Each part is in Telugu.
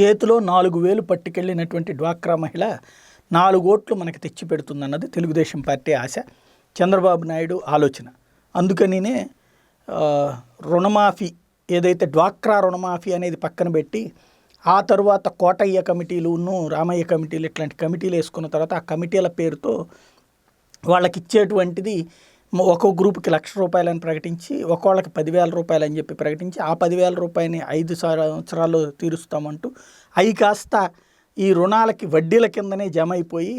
చేతిలో నాలుగు వేలు పట్టుకెళ్ళినటువంటి డ్వాక్రా మహిళ నాలుగు ఓట్లు మనకి తెచ్చి పెడుతుందన్నది తెలుగుదేశం పార్టీ ఆశ చంద్రబాబు నాయుడు ఆలోచన. అందుకనినే రుణమాఫీ ఏదైతే డ్వాక్రా రుణమాఫీ అనేది పక్కన పెట్టి ఆ తర్వాత కోటయ్య కమిటీలును రామయ్య కమిటీలు ఇట్లాంటి కమిటీలు వేసుకున్న తర్వాత ఆ కమిటీల పేరుతో వాళ్ళకి ఇచ్చేటువంటిది ఒక్కో గ్రూప్కి లక్ష రూపాయలని ప్రకటించి ఒక్కోళ్ళకి పదివేల రూపాయలు అని చెప్పి ప్రకటించి ఆ పదివేల రూపాయలని ఐదు సంవత్సరాలు తీరుస్తామంటూ అవి కాస్త ఈ రుణాలకి వడ్డీల కిందనే జమ అయిపోయి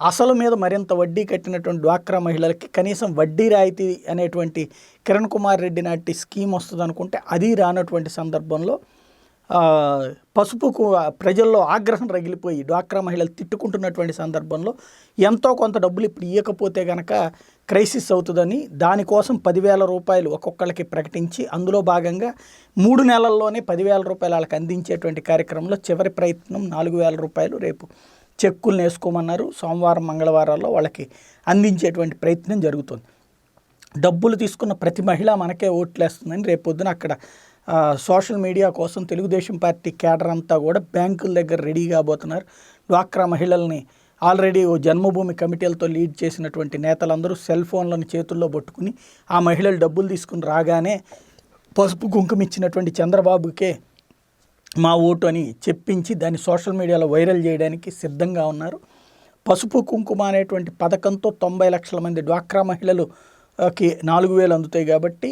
అసలు మీద మరింత వడ్డీ కట్టినటువంటి డ్వాక్రా మహిళలకి కనీసం వడ్డీ రాయితీ అనేటువంటి కిరణ్ కుమార్ రెడ్డి నాటి స్కీమ్ వస్తుంది అనుకుంటే అది రానటువంటి సందర్భంలో పసుపుకు ప్రజల్లో ఆగ్రహం రగిలిపోయి డ్వాక్రా మహిళలు తిట్టుకుంటున్నటువంటి సందర్భంలో ఎంతో కొంత డబ్బులు ఇప్పుడు ఇవ్వకపోతే గనక క్రైసిస్ అవుతుందని దానికోసం పదివేల రూపాయలు ఒక్కొక్కళ్ళకి ప్రకటించి అందులో భాగంగా మూడు నెలల్లోనే పదివేల రూపాయలు వాళ్ళకి అందించేటువంటి కార్యక్రమంలో చివరి ప్రయత్నం నాలుగు వేల రూపాయలు రేపు చెక్కులు వేసుకోమన్నారు సోమవారం మంగళవారాల్లో వాళ్ళకి అందించేటువంటి ప్రయత్నం జరుగుతుంది. డబ్బులు తీసుకున్న ప్రతి మహిళ మనకే ఓట్లేస్తుందని రేపు పొద్దున అక్కడ సోషల్ మీడియా కోసం తెలుగుదేశం పార్టీ కేడర్ అంతా కూడా బ్యాంకుల దగ్గర రెడీ కాబోతున్నారు. డ్వాక్రా మహిళల్ని ఆల్రెడీ ఓ జన్మభూమి కమిటీలతో లీడ్ చేసినటువంటి నేతలందరూ సెల్ ఫోన్లను చేతుల్లో పట్టుకుని ఆ మహిళలు డబ్బులు తీసుకుని రాగానే పసుపు కుంకుమ ఇచ్చినటువంటి చంద్రబాబుకే మా ఓటు అని చెప్పించి దాన్ని సోషల్ మీడియాలో వైరల్ చేయడానికి సిద్ధంగా ఉన్నారు. పసుపు కుంకుమ అనేటువంటి పథకంతో తొంభై లక్షల మంది డ్వాక్రా మహిళలుకి నాలుగు వేలు అందుతాయి కాబట్టి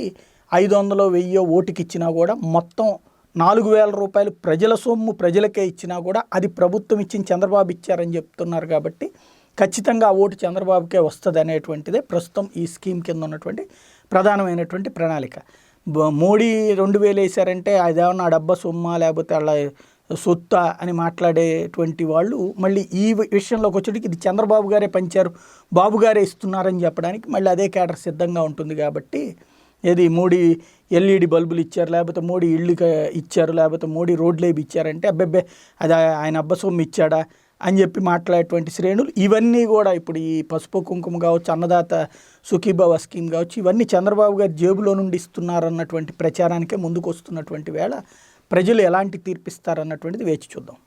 ఐదు వందలు వెయ్యో ఓటుకి ఇచ్చినా కూడా మొత్తం నాలుగు వేల రూపాయలు ప్రజల సొమ్ము ప్రజలకే ఇచ్చినా కూడా అది ప్రభుత్వం ఇచ్చిన చంద్రబాబు ఇచ్చారని చెప్తున్నారు కాబట్టి ఖచ్చితంగా ఆ ఓటు చంద్రబాబుకే వస్తుంది అనేటువంటిదే ప్రస్తుతం ఈ స్కీమ్ కింద ఉన్నటువంటి ప్రధానమైనటువంటి ప్రణాళిక. మోడీ రెండు వేలు వేశారంటే అదేమన్నా డబ్బా సొమ్మా లేకపోతే అలా సొత్త అని మాట్లాడేటువంటి వాళ్ళు మళ్ళీ ఈ వి- విషయంలోకి వచ్చేటికి ఇది చంద్రబాబు గారే పంచారు బాబు గారే ఇస్తున్నారని చెప్పడానికి మళ్ళీ అదే కేటర్ సిద్ధంగా ఉంటుంది కాబట్టి ఏది మోడీ ఎల్ఈడి బల్బులు ఇచ్చారు లేకపోతే మోడీ ఇళ్ళు ఇచ్చారు లేకపోతే మోడీ రోడ్లు వేసి ఇచ్చారంటే అబ్బెబ్బే అది ఆయన అబ్బ సొమ్ము ఇచ్చాడా అని చెప్పి మాట్లాడేటువంటి శ్రేణులు. ఇవన్నీ కూడా ఇప్పుడు ఈ పసుపు కుంకుమ కావచ్చు అన్నదాత సుఖీభవ స్కీమ్ కావచ్చు ఇవన్నీ చంద్రబాబు గారి జేబులో నుండి ఇస్తున్నారన్నటువంటి ప్రచారానికే ముందుకు వస్తున్నటువంటి వేళ ప్రజలు ఎలాంటి తీర్పిస్తారన్నటువంటిది వేచి చూద్దాం.